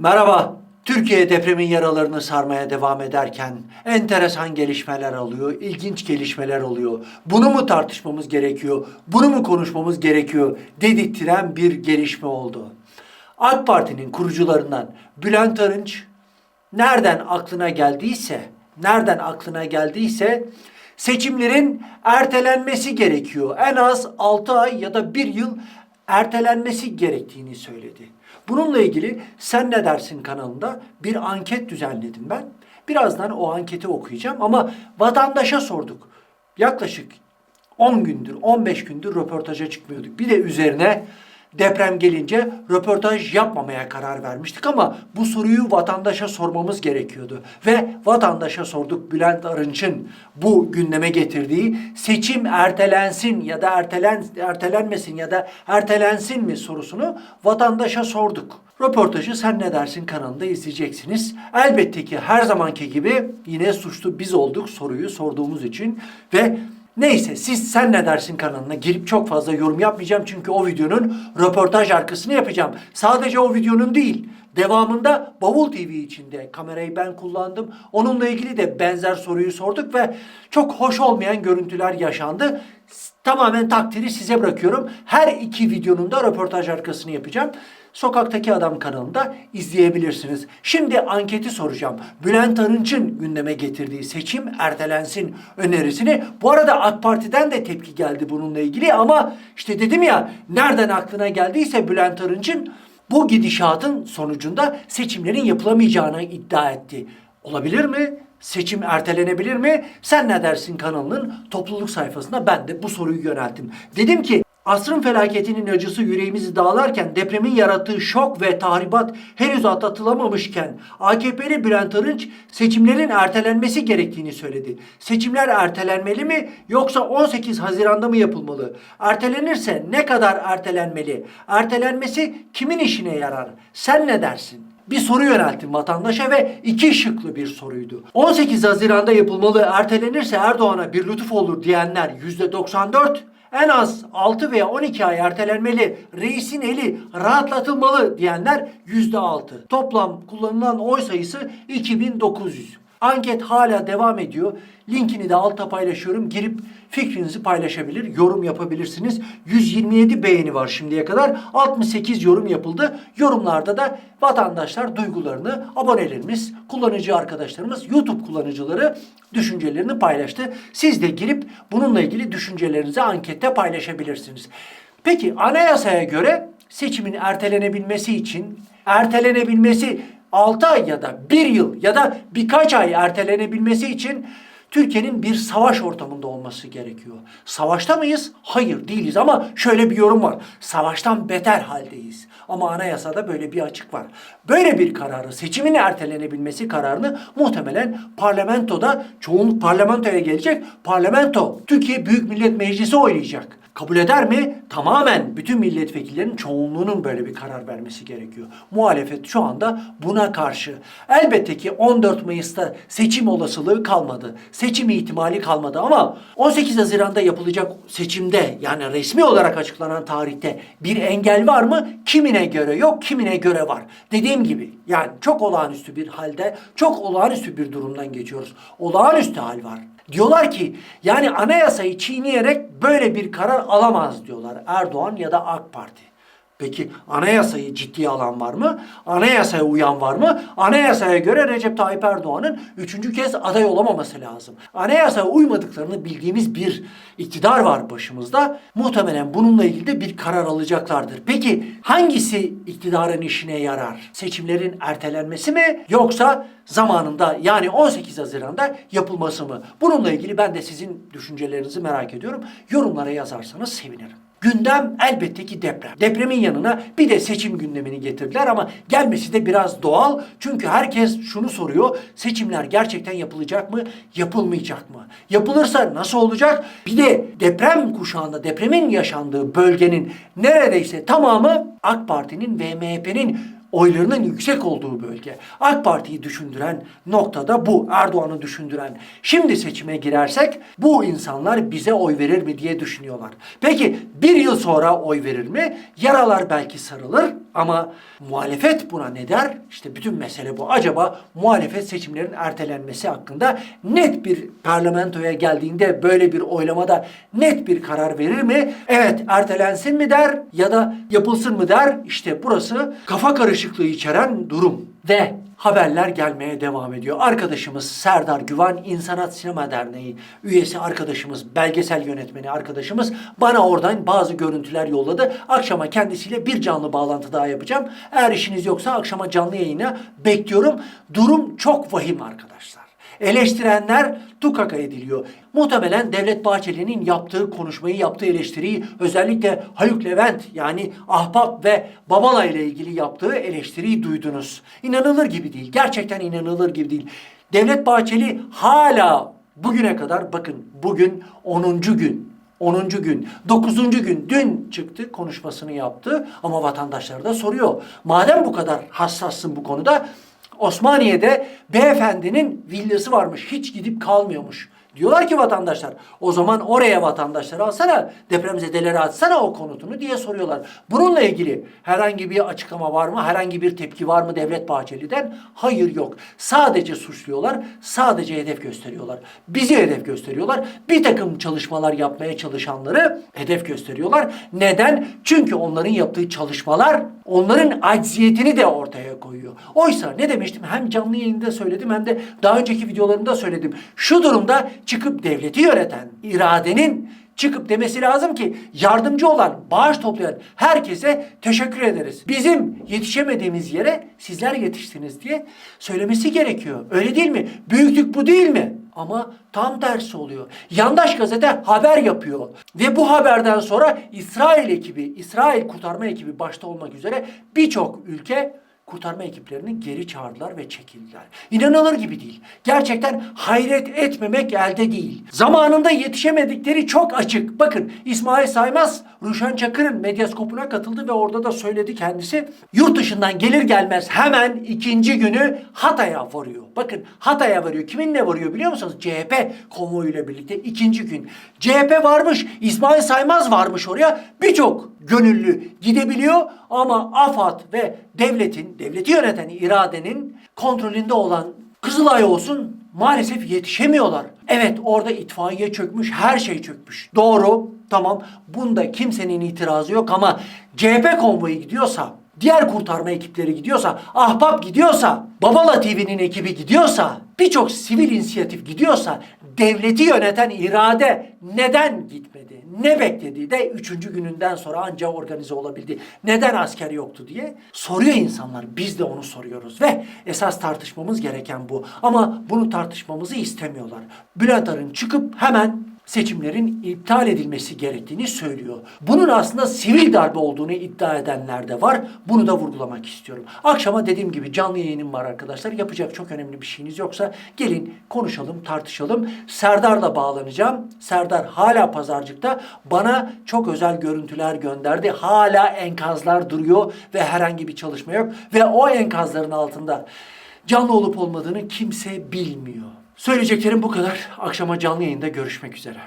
Merhaba. Türkiye depremin yaralarını sarmaya devam ederken enteresan gelişmeler alıyor, ilginç gelişmeler oluyor. Bunu mu tartışmamız gerekiyor, bunu mu konuşmamız gerekiyor dedirttiren bir gelişme oldu. AK Parti'nin kurucularından Bülent Arınç nereden aklına geldiyse, nereden aklına geldiyse seçimlerin ertelenmesi gerekiyor. En az 6 ay ya da 1 yıl ertelenmesi gerektiğini söyledi. Bununla ilgili Sen Ne Dersin kanalında bir anket düzenledim ben. Birazdan o anketi okuyacağım ama vatandaşa sorduk. Yaklaşık 10 gündür, 15 gündür röportaja çıkmıyorduk. Bir de üzerine deprem gelince röportaj yapmamaya karar vermiştik ama bu soruyu vatandaşa sormamız gerekiyordu. Ve vatandaşa sorduk Bülent Arınç'ın bu gündeme getirdiği seçim ertelensin ya da ertelen ertelenmesin ya da ertelensin mi sorusunu vatandaşa sorduk. Röportajı Sen Ne Dersin kanalında izleyeceksiniz. Elbette ki her zamanki gibi yine suçlu biz olduk soruyu sorduğumuz için ve Neyse siz sen ne dersin kanalına girip çok fazla yorum yapmayacağım çünkü o videonun röportaj arkasını yapacağım. Sadece o videonun değil. Devamında Bavul TV içinde kamerayı ben kullandım. Onunla ilgili de benzer soruyu sorduk ve çok hoş olmayan görüntüler yaşandı. Tamamen takdiri size bırakıyorum. Her iki videonun da röportaj arkasını yapacağım. Sokaktaki Adam kanalında izleyebilirsiniz. Şimdi anketi soracağım. Bülent Arınç'ın gündeme getirdiği seçim ertelensin önerisini. Bu arada AK Parti'den de tepki geldi bununla ilgili ama işte dedim ya nereden aklına geldiyse Bülent Arınç'ın bu gidişatın sonucunda seçimlerin yapılamayacağını iddia etti. Olabilir mi? Seçim ertelenebilir mi? Sen ne dersin kanalının topluluk sayfasına ben de bu soruyu yönelttim. Dedim ki Asrın felaketinin acısı yüreğimizi dağlarken depremin yarattığı şok ve tahribat henüz atlatılamamışken AKP'li Bülent Arınç seçimlerin ertelenmesi gerektiğini söyledi. Seçimler ertelenmeli mi yoksa 18 Haziran'da mı yapılmalı? Ertelenirse ne kadar ertelenmeli? Ertelenmesi kimin işine yarar? Sen ne dersin? bir soru yönelttim vatandaşa ve iki şıklı bir soruydu. 18 Haziran'da yapılmalı ertelenirse Erdoğan'a bir lütuf olur diyenler %94, en az 6 veya 12 ay ertelenmeli, reisin eli rahatlatılmalı diyenler %6. Toplam kullanılan oy sayısı 2900. Anket hala devam ediyor. Linkini de alta paylaşıyorum. Girip fikrinizi paylaşabilir, yorum yapabilirsiniz. 127 beğeni var şimdiye kadar. 68 yorum yapıldı. Yorumlarda da vatandaşlar duygularını, abonelerimiz, kullanıcı arkadaşlarımız, YouTube kullanıcıları düşüncelerini paylaştı. Siz de girip bununla ilgili düşüncelerinizi ankette paylaşabilirsiniz. Peki anayasaya göre seçimin ertelenebilmesi için ertelenebilmesi 6 ay ya da 1 yıl ya da birkaç ay ertelenebilmesi için Türkiye'nin bir savaş ortamında olması gerekiyor. Savaşta mıyız? Hayır değiliz ama şöyle bir yorum var. Savaştan beter haldeyiz. Ama anayasada böyle bir açık var. Böyle bir kararı, seçimin ertelenebilmesi kararını muhtemelen parlamentoda, çoğunluk parlamentoya gelecek. Parlamento, Türkiye Büyük Millet Meclisi oylayacak. Kabul eder mi? Tamamen bütün milletvekillerinin çoğunluğunun böyle bir karar vermesi gerekiyor. Muhalefet şu anda buna karşı. Elbette ki 14 Mayıs'ta seçim olasılığı kalmadı. Seçim ihtimali kalmadı ama 18 Haziran'da yapılacak seçimde yani resmi olarak açıklanan tarihte bir engel var mı? Kimine göre yok, kimine göre var. Dediğim gibi yani çok olağanüstü bir halde, çok olağanüstü bir durumdan geçiyoruz. Olağanüstü hal var. Diyorlar ki yani anayasayı çiğneyerek böyle bir karar alamaz diyorlar Erdoğan ya da AK Parti. Peki anayasayı ciddiye alan var mı? Anayasaya uyan var mı? Anayasaya göre Recep Tayyip Erdoğan'ın üçüncü kez aday olamaması lazım. Anayasaya uymadıklarını bildiğimiz bir iktidar var başımızda. Muhtemelen bununla ilgili de bir karar alacaklardır. Peki hangisi iktidarın işine yarar? Seçimlerin ertelenmesi mi yoksa zamanında yani 18 Haziran'da yapılması mı? Bununla ilgili ben de sizin düşüncelerinizi merak ediyorum. Yorumlara yazarsanız sevinirim. Gündem elbette ki deprem. Depremin yanına bir de seçim gündemini getirdiler ama gelmesi de biraz doğal. Çünkü herkes şunu soruyor. Seçimler gerçekten yapılacak mı? Yapılmayacak mı? Yapılırsa nasıl olacak? Bir de deprem kuşağında depremin yaşandığı bölgenin neredeyse tamamı AK Parti'nin ve MHP'nin oylarının yüksek olduğu bölge. AK Parti'yi düşündüren noktada bu. Erdoğan'ı düşündüren. Şimdi seçime girersek bu insanlar bize oy verir mi diye düşünüyorlar. Peki bir yıl sonra oy verir mi? Yaralar belki sarılır Ama muhalefet buna ne der? İşte bütün mesele bu. Acaba muhalefet seçimlerin ertelenmesi hakkında net bir parlamentoya geldiğinde böyle bir oylamada net bir karar verir mi? Evet ertelensin mi der ya da yapılsın mı der? İşte burası kafa karışıklığı içeren durum. Ve haberler gelmeye devam ediyor. Arkadaşımız Serdar Güven İnsanat Sinema Derneği üyesi arkadaşımız, belgesel yönetmeni arkadaşımız bana oradan bazı görüntüler yolladı. Akşama kendisiyle bir canlı bağlantı daha yapacağım. Eğer işiniz yoksa akşama canlı yayına bekliyorum. Durum çok vahim arkadaşlar. Eleştirenler tukaka ediliyor. Muhtemelen Devlet Bahçeli'nin yaptığı konuşmayı, yaptığı eleştiriyi özellikle Haluk Levent yani Ahbap ve Babala ile ilgili yaptığı eleştiriyi duydunuz. İnanılır gibi değil. Gerçekten inanılır gibi değil. Devlet Bahçeli hala bugüne kadar bakın bugün 10. gün 10. gün, 9. gün dün çıktı konuşmasını yaptı ama vatandaşlar da soruyor. Madem bu kadar hassassın bu konuda Osmaniye'de beyefendinin villası varmış. Hiç gidip kalmıyormuş. Diyorlar ki vatandaşlar o zaman oraya vatandaşları alsana depremzedeleri atsana o konutunu diye soruyorlar. Bununla ilgili herhangi bir açıklama var mı? Herhangi bir tepki var mı Devlet Bahçeli'den? Hayır yok. Sadece suçluyorlar. Sadece hedef gösteriyorlar. Bizi hedef gösteriyorlar. Bir takım çalışmalar yapmaya çalışanları hedef gösteriyorlar. Neden? Çünkü onların yaptığı çalışmalar onların acziyetini de ortaya koyuyor. Oysa ne demiştim? Hem canlı yayında söyledim hem de daha önceki videolarımda söyledim. Şu durumda çıkıp devleti yöneten iradenin çıkıp demesi lazım ki yardımcı olan, bağış toplayan herkese teşekkür ederiz. Bizim yetişemediğimiz yere sizler yetiştiniz diye söylemesi gerekiyor. Öyle değil mi? Büyüklük bu değil mi? Ama tam tersi oluyor. Yandaş gazete haber yapıyor. Ve bu haberden sonra İsrail ekibi, İsrail kurtarma ekibi başta olmak üzere birçok ülke kurtarma ekiplerini geri çağırdılar ve çekildiler. İnanılır gibi değil. Gerçekten hayret etmemek elde değil. Zamanında yetişemedikleri çok açık. Bakın İsmail Saymaz Ruşen Çakır'ın medyaskopuna katıldı ve orada da söyledi kendisi. Yurt dışından gelir gelmez hemen ikinci günü Hatay'a varıyor. Bakın Hatay'a varıyor. Kiminle varıyor biliyor musunuz? CHP konvoyuyla birlikte ikinci gün. CHP varmış, İsmail Saymaz varmış oraya. Birçok gönüllü gidebiliyor ama AFAD ve devletin, devleti yöneten iradenin kontrolünde olan Kızılay olsun maalesef yetişemiyorlar. Evet orada itfaiye çökmüş, her şey çökmüş. Doğru, tamam. Bunda kimsenin itirazı yok ama CHP konvoyu gidiyorsa, diğer kurtarma ekipleri gidiyorsa, Ahbap gidiyorsa, Babala TV'nin ekibi gidiyorsa, birçok sivil inisiyatif gidiyorsa, devleti yöneten irade neden gitmedi? Ne bekledi de üçüncü gününden sonra anca organize olabildi? Neden asker yoktu diye soruyor insanlar. Biz de onu soruyoruz ve esas tartışmamız gereken bu. Ama bunu tartışmamızı istemiyorlar. Bülent Arın çıkıp hemen seçimlerin iptal edilmesi gerektiğini söylüyor. Bunun aslında sivil darbe olduğunu iddia edenler de var. Bunu da vurgulamak istiyorum. Akşama dediğim gibi canlı yayınım var arkadaşlar. Yapacak çok önemli bir şeyiniz yoksa gelin konuşalım, tartışalım. Serdar'la bağlanacağım. Serdar hala pazarcıkta. Bana çok özel görüntüler gönderdi. Hala enkazlar duruyor ve herhangi bir çalışma yok. Ve o enkazların altında canlı olup olmadığını kimse bilmiyor. Söyleyeceklerim bu kadar. Akşama canlı yayında görüşmek üzere.